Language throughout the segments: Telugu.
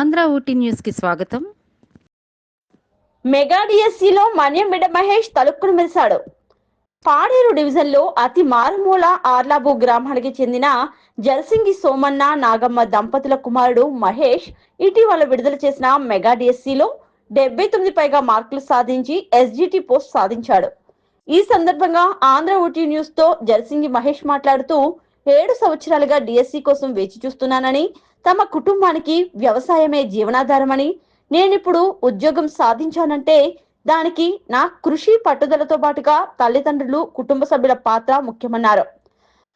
ఆంధ్ర ఊటీ న్యూస్కి స్వాగతం. మెగా డిఎస్సిలో మన్యంబిడ్డ మహేష్ తలుక్కును మెరిశాడు. పాడేరు డివిజన్లో అతి మారుమూల ఆర్లాబు గ్రామానికి చెందిన జలసింగి సోమన్న నాగమ్మ దంపతుల కుమారుడు మహేష్ ఇటీవల విడుదల చేసిన మెగా డిఎస్సిలో డెబ్బై తొమ్మిది పైగా మార్కులు సాధించి ఎస్జిటి పోస్ట్ సాధించాడు. ఈ సందర్భంగా ఆంధ్ర ఊటీ న్యూస్తో జలసింగి మహేష్ మాట్లాడుతూ ఏడు సంవత్సరాలుగా డిఎస్సి కోసం వేచి చూస్తున్నానని తమ కుటుంబానికి వ్యవసాయమే జీవనాధారమని నేనిప్పుడు ఉద్యోగం సాధించానంటే దానికి నా కృషి పట్టుదలతో పాటుగా తల్లిదండ్రులు కుటుంబ సభ్యుల పాత్ర ముఖ్యమన్నారు.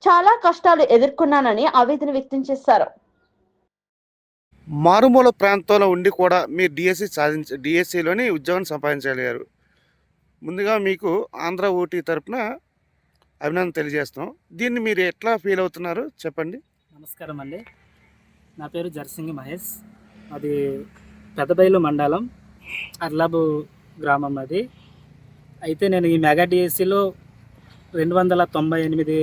చాలా కష్టాలు ఎదుర్కొన్నానని ఆవేదన వ్యక్తం చేశారు. మారుమూల ప్రాంతంలో ఉండి కూడా మీరు డిఎస్సి సాధించ డిఎస్సిలోని ఉద్యోగం సంపాదించగలిగారు. ముందుగా మీకు ఆంధ్ర ఊటీ తరపున అభినందన తెలియజేస్తున్నాం. దీన్ని మీరు ఎట్లా ఫీల్ అవుతున్నారు? చెప్పండి. నమస్కారం అండి. నా పేరు జర్సింగి మహేష్. అది పెదబైలు మండలం అర్లాబు గ్రామం అది. అయితే నేను ఈ మెగా డిఎస్సిలో రెండు వందల తొంభై ఎనిమిది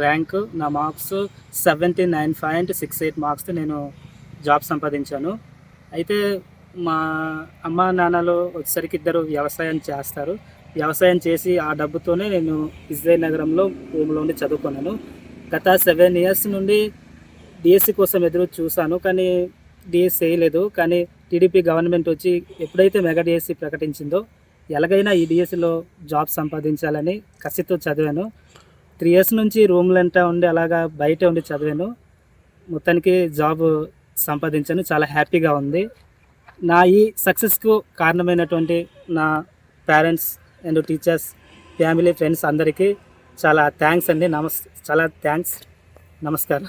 ర్యాంకు నా marks seventy nine point six eight marks నేను జాబ్ సంపాదించాను. అయితే మా అమ్మ నాన్నలు వచ్చేసరికి ఇద్దరు వ్యవసాయం చేస్తారు. వ్యవసాయం చేసి ఆ డబ్బుతోనే నేను ఇజ్రాయల్ నగరంలో రూమ్లో ఉండి చదువుకున్నాను. గత సెవెన్ ఇయర్స్ నుండి డిఎస్సి కోసం ఎదురు చూశాను కానీ డిఎస్సి వేయలేదు కానీ టీడీపీ గవర్నమెంట్ వచ్చి ఎప్పుడైతే మెగా డిఎస్సి ప్రకటించిందో ఎలాగైనా ఈ డిఎస్సిలో జాబ్ సంపాదించాలని కసితో చదివాను. త్రీ ఇయర్స్ నుంచి రూమ్లంట ఉండి అలాగా బయట ఉండి చదివాను. మొత్తానికి జాబ్ సంపాదించాను. చాలా హ్యాపీగా ఉంది. నా ఈ సక్సెస్కు కారణమైనటువంటి నా parents and teachers family friends అందరికీ చాలా థ్యాంక్స్ అండి. నమస్ చాలా థ్యాంక్స్. నమస్కారం.